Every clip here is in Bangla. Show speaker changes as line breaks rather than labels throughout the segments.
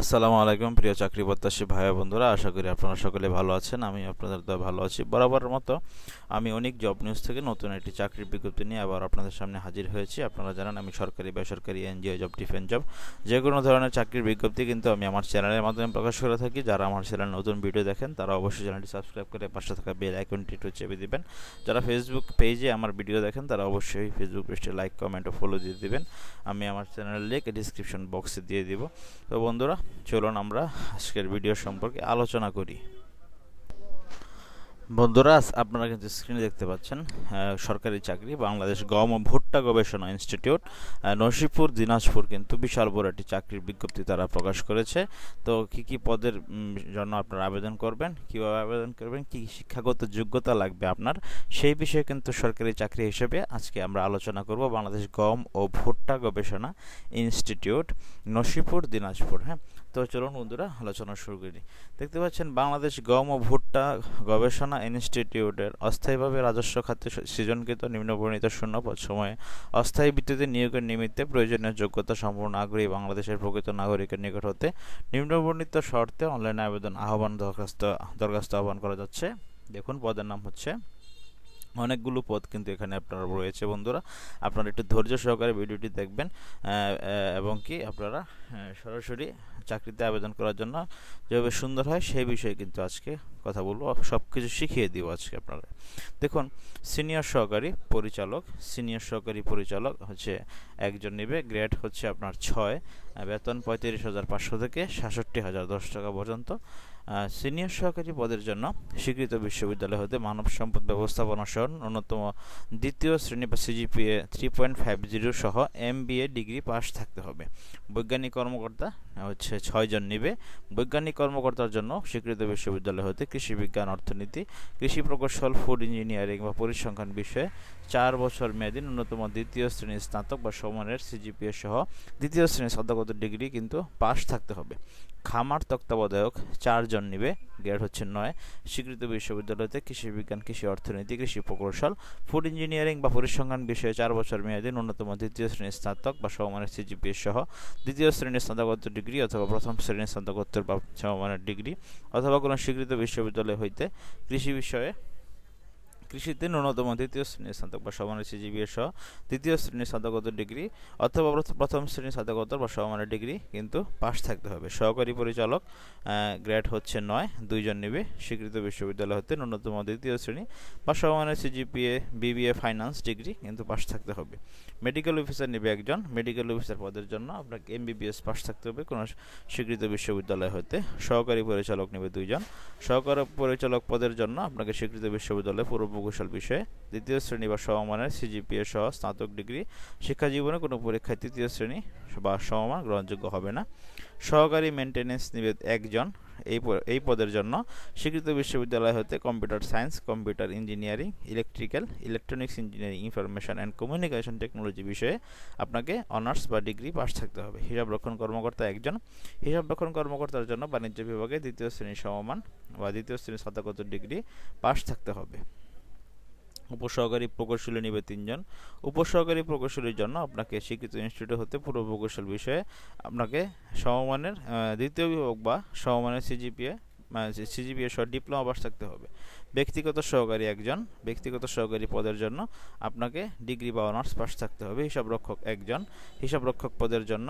আসসালামু আলাইকুম, প্রিয় চাকরি প্রত্যাশী ভাই বন্ধুরা। আশা করি আপনারা সকলে ভালো আছেন আমি আপনাদের তো ভালো আছি। বরাবরের মতো আমি অনেক, জব নিউজ থেকে নতুন একটি চাকরির বিজ্ঞপ্তি নিয়ে আবার আপনাদের সামনে হাজির হয়েছি। আপনারা জানেন আমি সরকারি, বেসরকারি, এনজিও, জব, ডিফেন্স, জব যে কোনো ধরনের চাকরির বিজ্ঞপ্তি কিন্তু আমি আমার চ্যানেলের মাধ্যমে প্রকাশ করে থাকি। যারা আমার চ্যানেল নতুন ভিডিও দেখেন, তারা অবশ্যই চ্যানেলটি সাবস্ক্রাইব করে পাশে থাকা বেল আইকনটি একটু চেপে দিবেন। যারা ফেসবুক পেজে আমার ভিডিও দেখেন, তারা অবশ্যই ফেসবুক পেজটি লাইক কমেন্ট ও ফলো দিয়ে দেবেন। আমি আমার চ্যানেলের লিঙ্ক ডিসক্রিপশন বক্সে দিয়ে দিব। তো বন্ধুরা চলুন আমরা আজকের ভিডিও সম্পর্কে আলোচনা করি। বন্ধুরা আপনারা কিন্তু স্ক্রিনে দেখতে পাচ্ছেন সরকারি চাকরি, বাংলাদেশ গম ও ভুট্টা গবেষণা ইনস্টিটিউট নসিপুর, দিনাজপুর কিন্তু বিশাল বড় একটি চাকরির বিজ্ঞপ্তি তারা প্রকাশ করেছে। তো কি কি পদের জন্য আপনারা আবেদন করবেন, কীভাবে আবেদন করবেন, কি শিক্ষাগত যোগ্যতা লাগবে আপনার, সেই বিষয়ে কিন্তু সরকারি চাকরি হিসেবে আজকে আমরা আলোচনা করব বাংলাদেশ গম ও ভুট্টা গবেষণা ইনস্টিটিউট নসিপুর, দিনাজপুর হ্যাঁ? তো চলুন বন্ধুরা, আলোচনা শুরু করি। দেখতে পাচ্ছেন, বাংলাদেশ গম ও ভুট্টা গবেষণা ইনস্টিটিউটের অস্থায়ীভাবে রাজস্ব খাতে সৃজনকৃত নিম্নবর্ণিত শূন্যপদ সময়ে অস্থায়ী ভিত্তিতে নিয়োগের নিমিত্তে প্রয়োজনীয় যোগ্যতা সম্পূর্ণ আগ্রহী বাংলাদেশের প্রকৃত নাগরিকের নিকট হতে নিম্নবর্ণিত শর্তে অনলাইন আবেদন আহ্বান দরখাস্ত দরখাস্ত আহ্বান করা যাচ্ছে। দেখুন, পদের নাম হচ্ছে অনেকগুলো পদ কিন্তু এখানে আপনার রয়েছে বন্ধুরা। আপনারা একটু ধৈর্য সহকারে ভিডিওটি দেখবেন এবং কি আপনারা সরাসরি চাকরিতে আবেদন করার জন্য যেভাবে সুন্দর হয় সেই বিষয়ে কিন্তু আজকে কথা বলব সব কিছু শিখিয়ে দিব আজকে আপনারা দেখুন সিনিয়র সহকারী পরিচালক সিনিয়র সহকারী পরিচালক হচ্ছে একজন নেবে গ্রেড হচ্ছে আপনার ছয় বেতন পঁয়ত্রিশ হাজার পাঁচশো থেকে সাতষট্টি হাজার দশ টাকা পর্যন্ত। সিনিয়র সহকারী পদের জন্য স্বীকৃত বিশ্ববিদ্যালয় হতে মানব সম্পদ ব্যবস্থাপনা সহ ন্যূনতম দ্বিতীয় শ্রেণি বা CGPA three point five zero সহ এম ডিগ্রি পাস থাকতে হবে। বৈজ্ঞানিক কর্মকর্তা হচ্ছে ছয়জন নিবে। বৈজ্ঞানিক কর্মকর্তার জন্য স্বীকৃত বিশ্ববিদ্যালয় হতে কৃষি বিজ্ঞান, অর্থনীতি, কৃষি প্রকৌশল ফুড ইঞ্জিনিয়ারিং বা পরিসংখ্যান বিষয়ে চার বছর মেয়াদী ন্যূনতম দ্বিতীয় শ্রেণির স্নাতক বা সমানের সিজিপিএ সহ দ্বিতীয় শ্রেণির স্নাতকোত্তর ডিগ্রি কিন্তু পাস থাকতে হবে। খামার তত্ত্বাবধায়ক চারজন নিবে, গ্রেড হচ্ছে নয়। স্বীকৃত বিশ্ববিদ্যালয়তে কৃষি বিজ্ঞান, কৃষি অর্থনীতি, কৃষি প্রকৌশল ফুড ইঞ্জিনিয়ারিং বা পরিসংখ্যান বিষয়ে চার বছর মেয়াদী ন্যূনতম দ্বিতীয় শ্রেণির স্নাতক বা সমমানের সিজিপিএস সহ দ্বিতীয় শ্রেণির স্নাতকোত্তর ডিগ্রি অথবা প্রথম শ্রেণির স্নাতকোত্তর বা সমমানের ডিগ্রি অথবা কোনো স্বীকৃত বিশ্ববিদ্যালয় হইতে কৃষি বিষয়ে কৃষিতে ন্যূনতম দ্বিতীয় শ্রেণির স্নাতক বা সমানের সিজিবিএ সহ দ্বিতীয় শ্রেণির স্নাতকোত্তর ডিগ্রি অথবা প্রথম শ্রেণির স্নাতকোত্তর বা সমানের ডিগ্রি কিন্তু পাশ থাকতে হবে। সহকারী পরিচালক গ্রেড হচ্ছে নয়, দুইজন নেবে। স্বীকৃত বিশ্ববিদ্যালয় হতে ন্যূনতম দ্বিতীয় শ্রেণি বা সমানের সিজিপিএ বিবিএ ফাইন্যান্স ডিগ্রি কিন্তু পাশ থাকতে হবে। মেডিকেল অফিসার নেবে একজন। মেডিকেল অফিসার পদের জন্য আপনাকে এমবিবিএস পাস থাকতে হবে কোনো স্বীকৃত বিশ্ববিদ্যালয় হতে। সহকারী পরিচালক নেবে দুইজন। সহকারী পরিচালক পদের জন্য আপনাকে স্বীকৃত বিশ্ববিদ্যালয় পূর্ব প্রকৌশল বিষয়ে দ্বিতীয় শ্রেণি বা সমমানের সিজিপিএ সহ স্নাতক ডিগ্রি শিক্ষা জীবনে কোনো পরীক্ষায় তৃতীয় শ্রেণি বা সমমান গ্রহণযোগ্য হবে না। সহকারী মেনটেন্যান্স নিবেদ একজন এই এই পদের জন্য স্বীকৃত বিশ্ববিদ্যালয় হতে computer science computer engineering electrical electronics engineering information and communication technology বিষয়ে আপনাকে অনার্স বা ডিগ্রি পাস থাকতে হবে। হিসাব রক্ষণ কর্মকর্তা একজন। হিসাব রক্ষণ কর্মকর্তার জন্য বাণিজ্য বিভাগে দ্বিতীয় শ্রেণি সমমান বা দ্বিতীয় শ্রেণির স্নাতকোত্তর ডিগ্রি পাস থাকতে হবে। উপসহকারী প্রকৌশলী নিবে তিনজন। উপসহকারী প্রকৌশলীর জন্য আপনাকে স্বীকৃত ইনস্টিটিউট হতে পূর্ব প্রকৌশল বিষয়ে আপনাকে সমমানের দ্বিতীয় বিভাগ বা সমমানের সিজিপিএ সিজিপিএ সহ ডিপ্লোমা পাস থাকতে হবে। ব্যক্তিগত সহকারী একজন, ব্যক্তিগত সহকারী পদের জন্য আপনাকে ডিগ্রি বা অনার্স পাস থাকতে হবে। হিসাব রক্ষক একজন, হিসাব রক্ষক পদের জন্য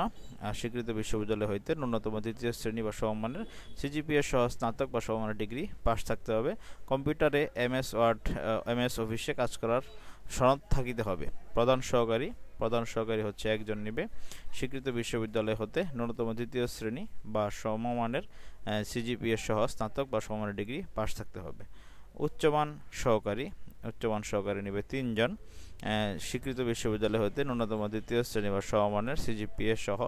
স্বীকৃত বিশ্ববিদ্যালয় হইতে ন্যূনতম দ্বিতীয় শ্রেণি বা সমমানের সিজিপিএ সহ স্নাতক বা সমমানের ডিগ্রি পাস থাকতে হবে। কম্পিউটারে এমএস ওয়ার্ড এমএস অফিসে কাজ করার সনদ থাকিতে হবে। প্রধান সহকারী প্রধান সহকারী হচ্ছে একজন নিবে। স্বীকৃত বিশ্ববিদ্যালয় হতে ন্যূনতম দ্বিতীয় শ্রেণি বা সমমানের সিজিপিএ সহ স্নাতক বা সমমানের ডিগ্রি পাশ থাকতে হবে। উচ্চমান সহকারী উচ্চমান সহকারী নিবে তিনজন। স্বীকৃত বিশ্ববিদ্যালয় হতে ন্যূনতম দ্বিতীয় শ্রেণি বা সমমানের সিজিপিএ সহ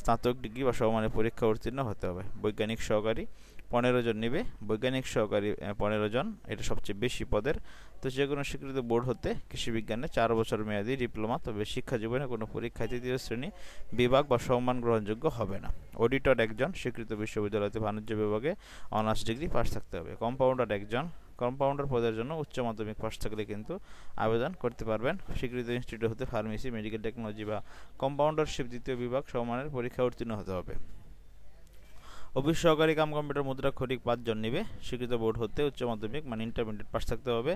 স্নাতক ডিগ্রি বা সমমানের পরীক্ষা উত্তীর্ণ হতে হবে। বৈজ্ঞানিক সহকারী পনেরো জন নেবে, বৈজ্ঞানিক সহকারী পনেরো জন, এটা সবচেয়ে বেশি পদের। তো যে কোনো স্বীকৃত বোর্ড হতে কৃষিবিজ্ঞানে চার বছর মেয়াদী ডিপ্লোমা, তবে শিক্ষা জীবনে কোনো পরীক্ষায় তৃতীয় শ্রেণি বিভাগ বা সম্মান গ্রহণযোগ্য হবে না। অডিটর একজন, স্বীকৃত বিশ্ববিদ্যালয়তে বাণিজ্য বিভাগে অনার্স ডিগ্রি পাস থাকতে হবে। কম্পাউন্ডার একজন, কম্পাউন্ডার পদের জন্য উচ্চ মাধ্যমিক পাস থাকলে কিন্তু আবেদন করতে পারবেন। স্বীকৃত ইনস্টিটিউট হতে ফার্মেসি, মেডিকেল টেকনোলজি বা কম্পাউন্ডারশিপ দ্বিতীয় বিভাগ সমানের পরীক্ষা উত্তীর্ণ হতে হবে। অফিস সহকারী কাম কম্পিউটার মুদ্রা খরিক পাঁচজন নেবে। স্বীকৃত বোর্ড হতে উচ্চ মাধ্যমিক মানে ইন্টারমিডিয়েট পাস থাকতে হবে।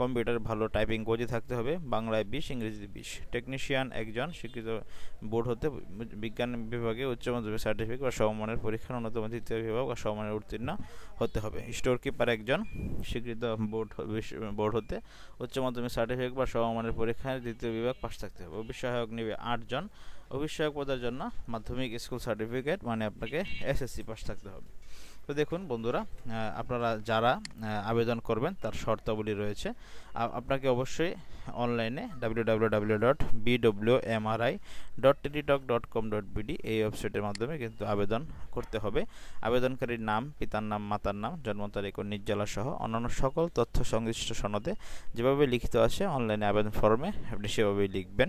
কম্পিউটার ভালো টাইপিং গতি থাকতে হবে। বাংলায় বিশ, ইংরেজিতে বিশ। টেকনিশিয়ান একজন, স্বীকৃত বোর্ড হতে বিজ্ঞান বিভাগে উচ্চ মাধ্যমিক সার্টিফিকেট বা সমমানের পরীক্ষার অন্যতম তৃতীয় বিভাগ বা সমমানের উত্তীর্ণ হতে হবে। স্টোর কিপার একজন, স্বীকৃত বোর্ড বোর্ড হতে উচ্চ মাধ্যমিক সার্টিফিকেট বা সমমানের পরীক্ষায় দ্বিতীয় বিভাগ পাস থাকতে হবে। অফিস সহায়ক নেবে আটজন। অভিষেক পদের জন্য মাধ্যমিক স্কুল সার্টিফিকেট মানে আপনাকে এসএসসি পাস থাকতে হবে। তো দেখুন বন্ধুরা আপনারা যারা আবেদন করবেন তার শর্তাবলী রয়েছে। আপনাকে অবশ্যই অনলাইনে বিডি এই ওয়েবসাইটের মাধ্যমে কিন্তু আবেদন করতে হবে। আবেদনকারীর নাম, পিতার নাম, মাতার নাম, জন্ম তারিখ ও নির্জলা সহ অন্যান্য সকল তথ্য সংশ্লিষ্ট সনদে যেভাবে লিখিত আছে অনলাইনে আবেদন ফর্মে আপনি সেভাবেই লিখবেন।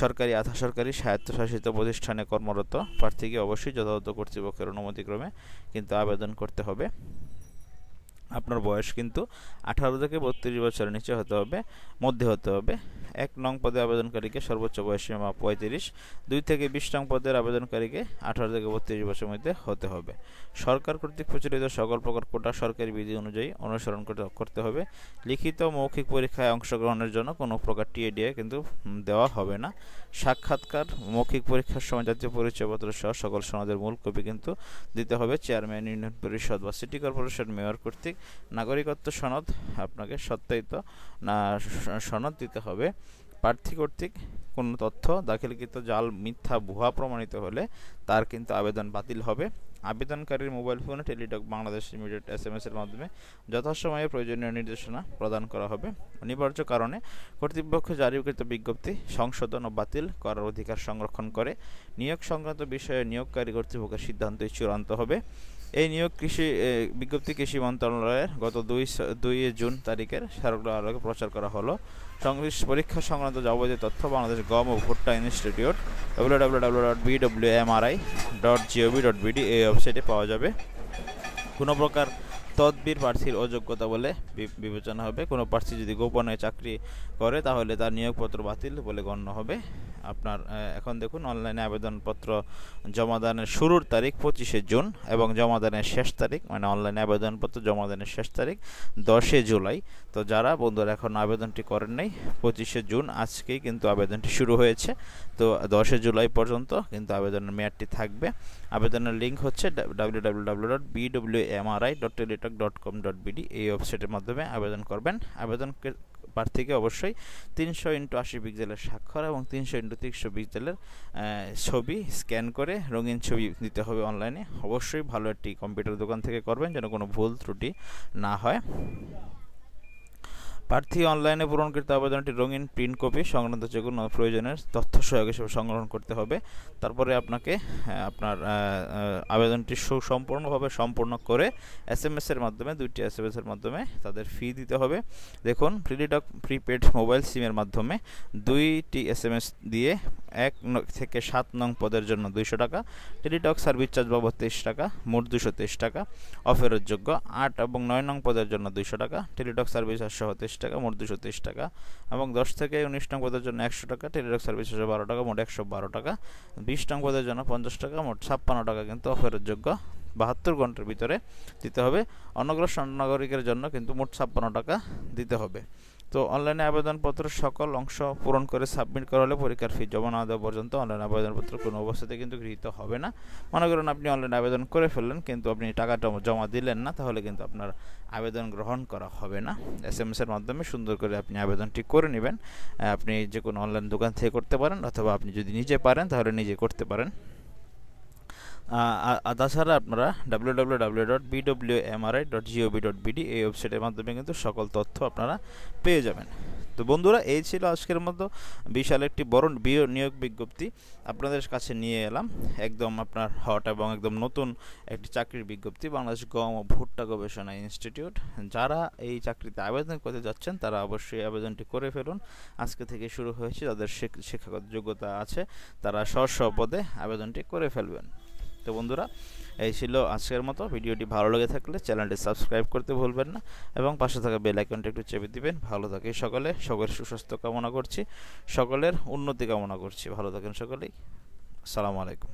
সরকারি আধা সরকারি স্বায়ত্তশাসিত প্রতিষ্ঠানে কর্মরত প্রার্থীকে অবশ্যই যথাযথ কর্তৃপক্ষের অনুমতিক্রমে কিন্তু আবেদন করতে হবে। আপনার বয়স কিন্তু আঠারো থেকে বত্রিশ বছরের নিচে হতে হবে, মধ্যে হতে হবে। এক নং পদে আবেদনকারীকে সর্বোচ্চ বয়স সীমা পঁয়ত্রিশ, দুই থেকে বিশ নং পদের আবেদনকারীকে আঠারো থেকে বত্রিশ বছরের মধ্যে হতে হবে। সরকার কর্তৃক প্রচলিত সকল প্রকার কোটা সরকারি বিধি অনুযায়ী অনুসরণ করতে হবে। লিখিত মৌখিক পরীক্ষায় অংশগ্রহণের জন্য কোনো প্রকার টিএডিএ কিন্তু দেওয়া হবে না। সাক্ষাৎকার, মৌখিক পরীক্ষার সময় জাতীয় পরিচয়পত্র সহ সকল সনদের মূল কপি কিন্তু দিতে হবে। চেয়ারম্যান ইউনিয়ন পরিষদ বা সিটি কর্পোরেশন মেয়র কর্তৃক নাগরিকত্ব সনদ আপনাকে সত্যায়িত, না সনদ দিতে হবে। প্রার্থী কর্তৃক কোনো তথ্য দাখিলকৃত জাল মিথ্যা, ভুয়া প্রমাণিত হলে তার কিন্তু আবেদন বাতিল হবে। আবেদনকারীর মোবাইল ফোনে, Teletalk, Bangladesh limited S M এর মাধ্যমে যথাসময়ে প্রয়োজনীয় নির্দেশনা প্রদান করা হবে। অনিবার্য কারণে কর্তৃপক্ষ জারিকৃত বিজ্ঞপ্তি সংশোধন ও বাতিল করার অধিকার সংরক্ষণ করে নিয়োগ সংক্রান্ত বিষয়ে নিয়োগকারী কর্তৃপক্ষের সিদ্ধান্তই চূড়ান্ত হবে। এই নিয়োগ কৃষি বিজ্ঞপ্তি কৃষি মন্ত্রণালয়ের গত দুই দুই জুন তারিখের সারগুলো আলোকে প্রচার করা হলো। সংশ্লিষ্ট পরীক্ষা সংক্রান্ত যাবতীয় তথ্য বাংলাদেশ গম ও ভুট্টা institute W W dot M R I dot dot এই ওয়েবসাইটে পাওয়া যাবে। কোনো প্রকার তদবির প্রার্থীর অযোগ্যতা বলে বিবেচনা হবে। কোনো প্রার্থী যদি গোপনে চাকরি করে তাহলে তার নিয়োগপত্র বাতিল বলে গণ্য হবে। আপনার এখন দেখুন অনলাইনে আবেদনপত্র জমাদানের শুরুর তারিখ পঁচিশে জুন এবং জমাদানের শেষ তারিখ মানে অনলাইনে আবেদনপত্র জমাদানের শেষ তারিখ দশে জুলাই। তো যারা, বন্ধুরা, এখন আবেদনটি করেন নাই, পঁচিশে জুন আজকেই কিন্তু আবেদনটি শুরু হয়েছে। তো দশে জুলাই পর্যন্ত কিন্তু আবেদনের মেয়াদটি থাকবে। আবেদনের লিঙ্ক হচ্ছে W W W dot BW MRI dot Teletalk dot com dot BD এই ওয়েবসাইটের মাধ্যমে আবেদন করবেন আবেদন প্রার্থীকে অবশ্যই তিনশো ইন্টু আশি পিক্সেলের স্বাক্ষর এবং তিনশো ইন্টু তিনশো পিক্সেলের ছবি স্ক্যান করে রঙিন ছবি দিতে হবে অনলাইনে। অবশ্যই ভালো একটি কম্পিউটার দোকান থেকে করবেন যেন কোনো ভুল ত্রুটি না হয়। প্রার্থী অনলাইনে পূরণকৃত আবেদনটি রঙিন প্রিন্ট কপি, সংক্রান্ত যে কোনো প্রয়োজনের তথ্য সহায়ক হিসেবে সংগ্রহণ করতে হবে। তারপরে আপনাকে আপনার আবেদনটি সুসম্পূর্ণভাবে সম্পূর্ণ করে এস এম এসের মাধ্যমে, দুইটি এস এম এসের মাধ্যমে তাদের ফি দিতে হবে। দেখুন প্রিডিডক প্রিপেড মোবাইল সিমের মাধ্যমে দুইটি এস এম এস দিয়ে এক থেকে সাত নং পদের জন্য দুইশো টাকা, টেলিটক সার্ভিস চার্জ বাবদ তেইশ টাকা, মোট দুশো তেইশ টাকা অফেরতযোগ্য আট এবং নয় নং পদের জন্য দুইশো টাকা, টেলিটক সার্ভিস সহ তেইশ টাকা, মোট দুশো তেইশ টাকা এবং দশ থেকে উনিশ নং পদের জন্য একশো টাকা, টেলিটক সার্ভিস একশো বারো টাকা, মোট একশো বারো টাকা, বিশ নং পদের জন্য পঞ্চাশ টাকা, মোট ছাপ্পান্ন টাকা কিন্তু অফেরতযোগ্য বাহাত্তর ঘণ্টার ভিতরে দিতে হবে। অনগ্রসর নাগরিকের জন্য কিন্তু মোট ছাপ্পান্ন টাকা দিতে হবে। তো অনলাইনে আবেদনপত্র সকল অংশ পূরণ করে সাবমিট করা হলে পরীক্ষার ফি জমা না দেওয়া পর্যন্ত অনলাইন আবেদনপত্র কোনো অবস্থাতে কিন্তু গৃহীত হবে না। মনে করেন আপনি অনলাইন আবেদন করে ফেললেন কিন্তু আপনি টাকাটা জমা দিলেন না, তাহলে কিন্তু আপনার আবেদন গ্রহণ করা হবে না। এস এম এসের মাধ্যমে সুন্দর করে আপনি আবেদনটি করে নেবেন। আপনি যে কোনো অনলাইন দোকান থেকে করতে পারেন অথবা আপনি যদি নিজে পারেন, তাহলে নিজে করতে পারেন। তাছাড়া আপনারা W W W dot BW MRI dot GOV dot BD এই ওয়েবসাইটের মাধ্যমে কিন্তু সকল তথ্য আপনারা পেয়ে যাবেন। তো বন্ধুরা, এই ছিল আজকের মতো বিশাল একটি বড় নিয়োগ বিজ্ঞপ্তি। আপনাদের কাছে নিয়ে এলাম একদম আপনার হট এবং একদম নতুন একটি চাকরির বিজ্ঞপ্তি, বাংলাদেশ গম ও ভুট্টা গবেষণা ইনস্টিটিউট। যারা এই চাকরিতে আবেদন করতে যাচ্ছেন, তারা অবশ্যই আবেদনটি করে ফেলুন। আজকে থেকে শুরু হয়েছে যাদের শিক্ষাগত যোগ্যতা আছে, তারা স্ব পদে আবেদনটি করে ফেলবেন। তো বন্ধুরা, এই ছিল আজকের মতো। ভিডিওটি ভালো লেগে থাকলে চ্যানেলটি সাবস্ক্রাইব করতে ভুলবেন না এবং পাশে থাকা বেল আইকনটি একটু চেপে দিবেন। ভালো থাকে সকলে। সকলের সুস্বাস্থ্য কামনা করছি। সকলের উন্নতি কামনা করছি। ভালো থাকেন সকলেই। আসসালামু আলাইকুম।